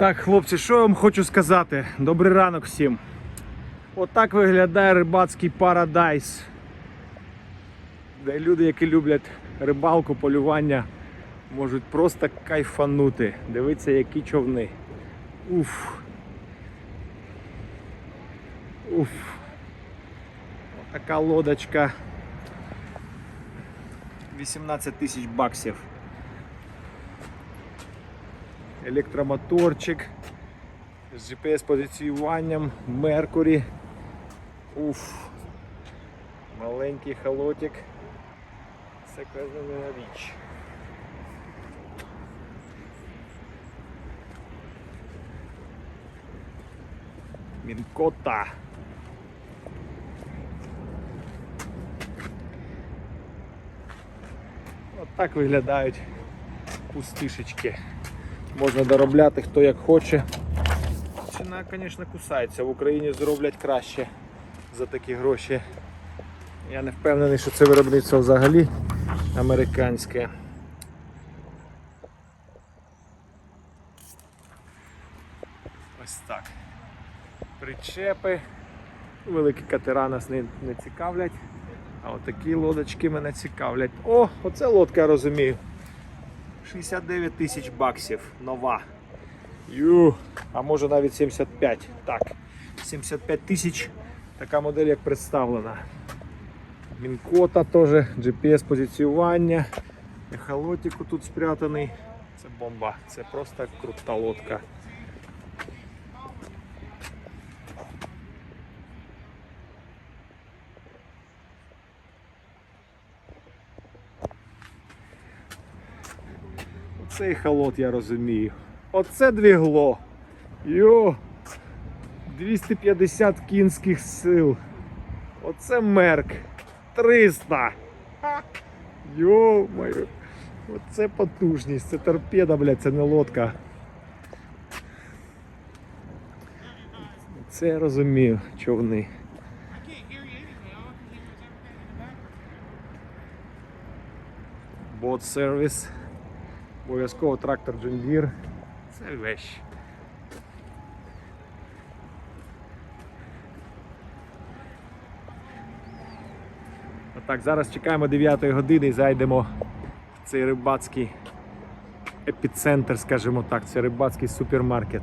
Так, хлопці, що я вам хочу сказати? Добрий ранок всім. Отак виглядає рибацький парадайс. Де люди, які люблять рибалку, полювання, можуть просто кайфанути. Дивіться, які човни. Уф. Уф. Така лодочка. 18 тисяч баксів. Електромоторчик з GPS-позиціюванням, Меркурі. Уф. Маленький холотик. Це казана річ. Мінкота. От так виглядають пустишечки. Можна доробляти хто як хоче. Ціна, звісно, кусається. В Україні зроблять краще за такі гроші. Я не впевнений, що це виробництво взагалі американське. Ось так. Причепи. Великі катера нас не, не цікавлять. А от такі лодочки мене цікавлять. О, оце лодка я розумію. 69 тисяч баксів нова. Ю, а може навіть 75. Так, 75 тисяч. Така модель як представлена. Мінкота теж, GPS позиціювання. Ехолотику тут спрятаний. Це бомба, це просто крута лодка. Оцей холод я розумію. Оце двігло. Йо! 250 кінських сил. Оце мерк. 300. Йо моє. Оце потужність. Це торпеда, блядь, це не лодка. Це я розумію, човни. Бот сервіс. Обов'язково трактор John Deere. Це вещь. Так, зараз чекаємо 9 години і зайдемо в цей рибацький епіцентр, скажімо так, це рибацький супермаркет.